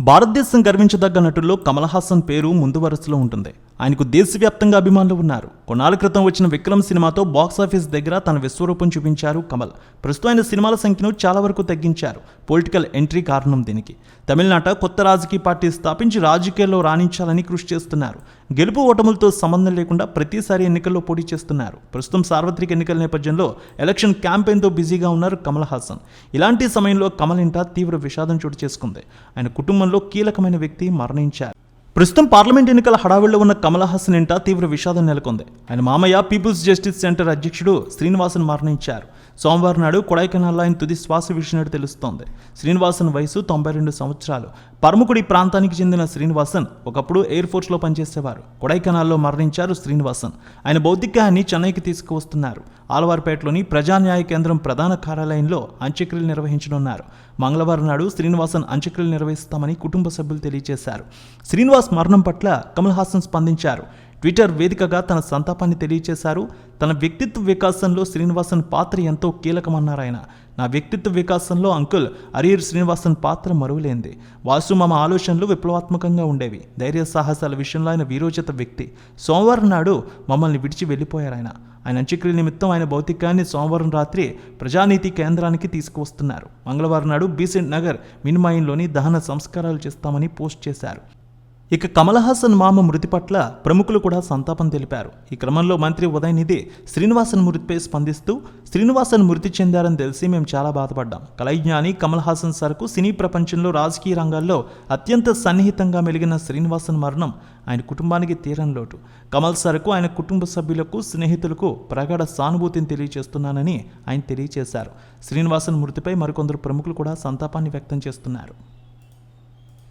భారతదేశం గర్వించదగ్గ నటుల్లో కమల్ హాసన్ పేరు ముందు వరుసలో ఉంటుంది. ఆయనకు దేశవ్యాప్తంగా అభిమానులు ఉన్నారు. కొన్నాళ్ళ క్రితం వచ్చిన విక్రమ్ సినిమాతో బాక్సాఫీస్ దగ్గర తన విశ్వరూపం చూపించారు కమల్. ప్రస్తుతం ఆయన సినిమాల సంఖ్యను చాలా వరకు తగ్గించారు. పొలిటికల్ ఎంట్రీ కారణం దీనికి. తమిళనాట కొత్త రాజకీయ పార్టీ స్థాపించి రాజకీయాల్లో రాణించాలని కృషి చేస్తున్నారు. గెలుపు ఓటములతో సంబంధం లేకుండా ప్రతిసారి ఎన్నికల్లో పోటీ చేస్తున్నారు. ప్రస్తుతం సార్వత్రిక ఎన్నికల నేపథ్యంలో ఎలక్షన్ క్యాంపెయిన్తో బిజీగా ఉన్నారు కమల్ హాసన్. ఇలాంటి సమయంలో కమల్ ఇంట తీవ్ర విషాదం చోటు చేసుకుంది. ఆయన కుటుంబంలో కీలకమైన వ్యక్తి మరణించారు. ప్రస్తుతం పార్లమెంట్ ఎన్నికల హడావిడిలో ఉన్న కమల్ హాసన్ ఇంట తీవ్ర విషాదం నెలకొంది. ఆయన మామయ్య పీపుల్స్ జస్టిస్ సెంటర్ అధ్యక్షుడు శ్రీనివాసన్ మరణించారు. సోమవారం నాడు కొడైకెనాల్లో ఆయన తుది శ్వాస విడిచినట్టు తెలుస్తోంది. శ్రీనివాసన్ వయసు తొంభై రెండు సంవత్సరాలు. పరమకుడి ప్రాంతానికి చెందిన శ్రీనివాసన్ ఒకప్పుడు ఎయిర్ ఫోర్స్లో పనిచేసేవారు. కొడైకెనాల్లో మరణించారు శ్రీనివాసన్. ఆయన భౌతికాన్ని చెన్నైకి తీసుకువస్తున్నారు. ఆలవార్పేటలోని ప్రజాన్యాయ కేంద్రం ప్రధాన కార్యాలయంలో అంత్యక్రియలు నిర్వహించనున్నారు. మంగళవారం నాడు శ్రీనివాసన్ అంత్యక్రియలు నిర్వహిస్తామని కుటుంబ సభ్యులు తెలియజేశారు. శ్రీనివాస్ మరణం పట్ల కమల్ హాసన్ స్పందించారు. ట్విట్టర్ వేదికగా తన సంతాపాన్ని తెలియజేశారు తన వ్యక్తిత్వ వికాసంలో శ్రీనివాసన్ పాత్ర ఎంతో కీలకమన్నారు ఆయన. నా వ్యక్తిత్వ వికాసంలో అంకుల్ అరియర్ శ్రీనివాసన్ పాత్ర మరువలేంది వాసు మామ ఆలోచనలు విప్లవాత్మకంగా ఉండేవి. ధైర్య సాహసాల విషయంలో ఆయన వీరోచిత వ్యక్తి. సోమవారం నాడు మమ్మల్ని విడిచి వెళ్ళిపోయారు ఆయన. ఆయన అంత్యక్రియ నిమిత్తం ఆయన భౌతికాన్ని సోమవారం రాత్రి ప్రజానీతి కేంద్రానికి తీసుకువస్తున్నారు. మంగళవారం నాడు బీసెంట్ నగర్ మిన్మాయిన్లోని దహన సంస్కారాలు చేస్తామని పోస్ట్ చేశారు. ఇక కమల్ హాసన్ మామ మృతి పట్ల ప్రముఖులు కూడా సంతాపం తెలిపారు. ఈ క్రమంలో మంత్రి ఉదయనిధి శ్రీనివాసన్ మృతిపై స్పందిస్తూ శ్రీనివాసన్ మృతి చెందారని తెలిసి మేము చాలా బాధపడ్డాం. కలైజ్ఞాని కమల్ హాసన్ సరకు సినీ ప్రపంచంలో రాజకీయ రంగాల్లో అత్యంత సన్నిహితంగా మెలిగిన శ్రీనివాసన్ మరణం ఆయన కుటుంబానికి తీరని లోటు. కమల్ సరకు ఆయన కుటుంబ సభ్యులకు స్నేహితులకు ప్రగాఢ సానుభూతిని తెలియజేస్తున్నానని ఆయన తెలియజేశారు. శ్రీనివాసన్ మృతిపై మరికొందరు ప్రముఖులు కూడా సంతాపాన్ని వ్యక్తం చేస్తున్నారు.